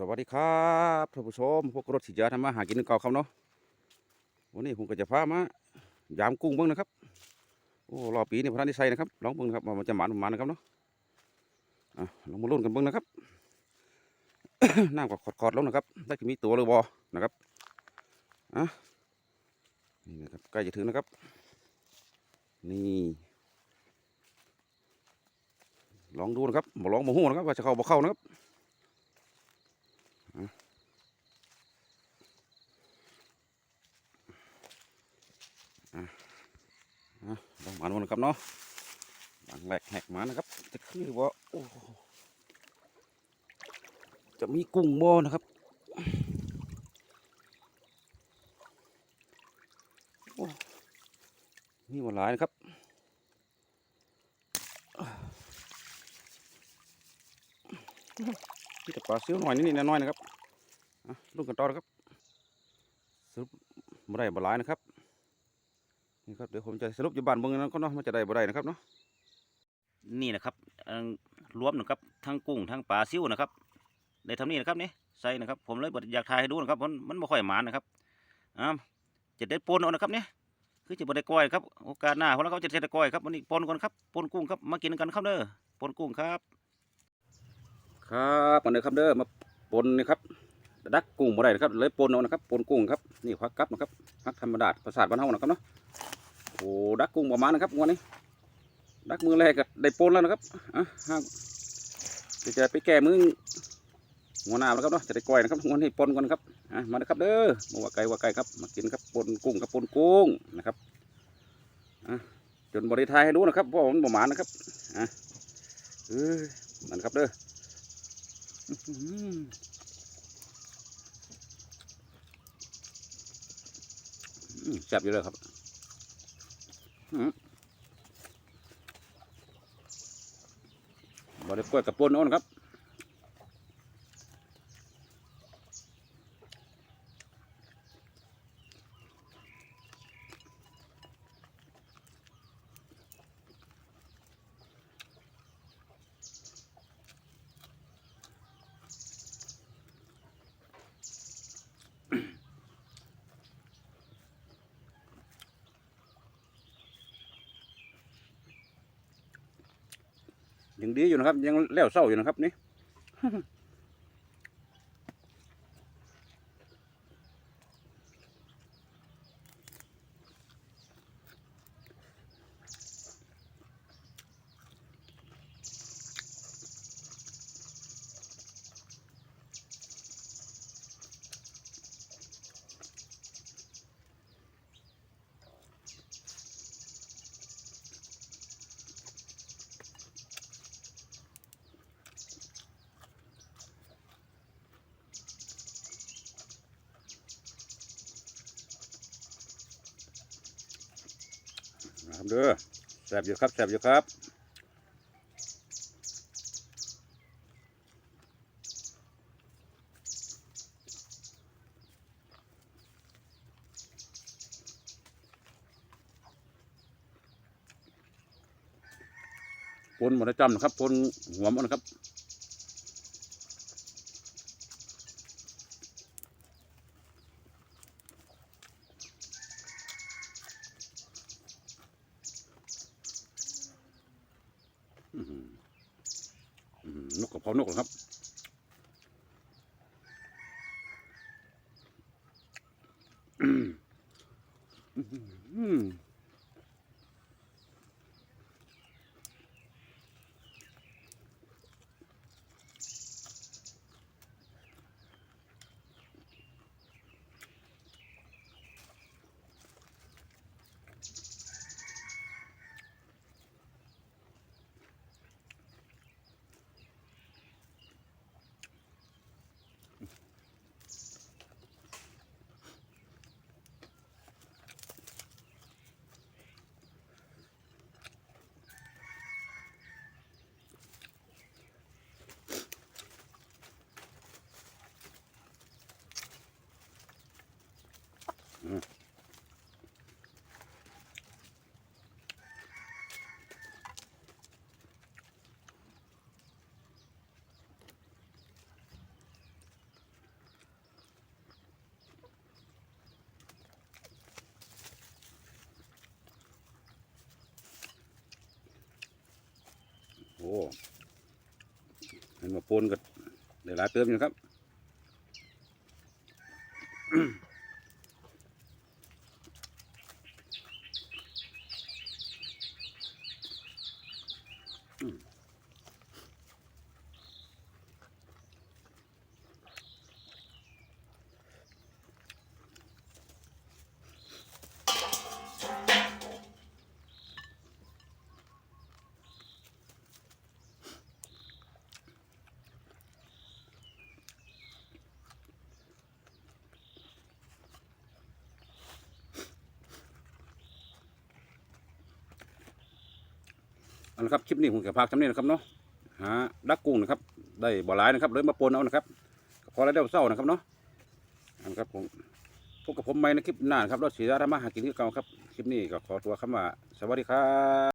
สวัสดีครับท่านผู้ชมพวกรถสิยาทำมาหากินเก่าครับเนาะวันนี้ผมก็จะพามายามกุ้งเบิ้งนะครับโอ้รอปีนี่พระนิชัยนะครับลองเบิ้งนะครับว่ามันจะหมานบ่หมานนะครับเนาะอะลองมาลุ้นกันเบิ้งนะครับน้ำก็ขอดๆลงนะครับได้จะมีตัวหรือบอนะครับอะนี่นะครับใกล้จะถึงนะครับ นี่ลองดูนะครับบ่ลองบ่ฮู้นะครับว่าจะเข้าบ่เข้านะครับ อะลองมาดูนะครับเนาะบางแหลกแหกมานะครับ จะคือว่าโอ้จะมีกุ้งโมนะครับโอ้นี่หมดหลายนะครับที่ต่ปลาซิวหน่อยนิดๆน้อยๆนะครับลุ้นกันต่อนะครับสรุปไม่ได้บ่หลายนะครับ นี่ครับเดี๋ยวผมจะสรุปอยู่บ้านเบิ่งนั้นก็เนาะมันจะได้บ่ได้นะครับเนาะนี่นะครับเอิ่มรวมนะครับทั้งกุ้งทั้งปลาซิวนะครับได้ทำนี่นะครับนี่ใส่นะครับ ผมเลยบ่อยากถ่ายให้ดูนะครับมันมันบ่ค่อยหมานนะครับอ่าจะได้ปนเอานะครับเนี่ยคือจะบ่ได้ก้อยครับโอกาสหน้าพวกเราก็จะได้ก้อยครับวันนี้ปนก่อนครับปนกุ้งครับมากินกันครับเด้อปนกุ้งครับ ครับมาเด้อครับเด้อมาปนนี่ครับดักกุ้งบ่ได้นะครับเลยปนเอานะครับปนกุ้งครับนี่พักกับนะครับพักธรรมดาประสาทบ้านเฮานะครับเนาะ โอ้ดักกุ้งประมาณนะครับวันนี้ ดักมือแรกก็ได้ปนแล้วนะครับอะห้าจะไปแก้มือหัวหน้าแล้วครับเนาะจะได้ก้อยนะครับวันนี้ปนก่อนครับอะมาเลยครับเด้อมาว่าไก่ว่าไก่ครับ มากินครับปนกุ้งกับปนกุ้งนะครับอะจนบริทายให้ดูนะครับเพราะว่ามันประมาณนะครับอะเออนั่นครับเด้ออื้อหืออืมแซ่บอยู่เลยครับ บริกล้วยกับปนอ้นครับ ยังดีอยู่นะครับ ยังแล้วเศร้าอยู่นะครับนี่ ครับเด้อแสบอยู่ครับแสบอยู่ครับปนหมดแล้วจำนะครับปนหัวมันนะครับ อื้อหืออื้อหือ นกกับพอนกเหรอครับอื้อ โอ้เห็นมาปนกันหลายเติมอยู่ครับ เอาละครับคลิปนี้ผมจะพากทำนี่นะครับเนาะหาดักกุ้งนะครับ ได้บ่หลายนะครับเลยมาปนเอานะครับขอแล้วเดี๋ยวเศร้านะครับเนาะนะครับผมพบกับผมใหม่ในคลิปหน้านะครับเราสีดาธรรมะหากินที่เก่าครับ คลิปนี้ก็ขอตัวคำว่าสวัสดีครับ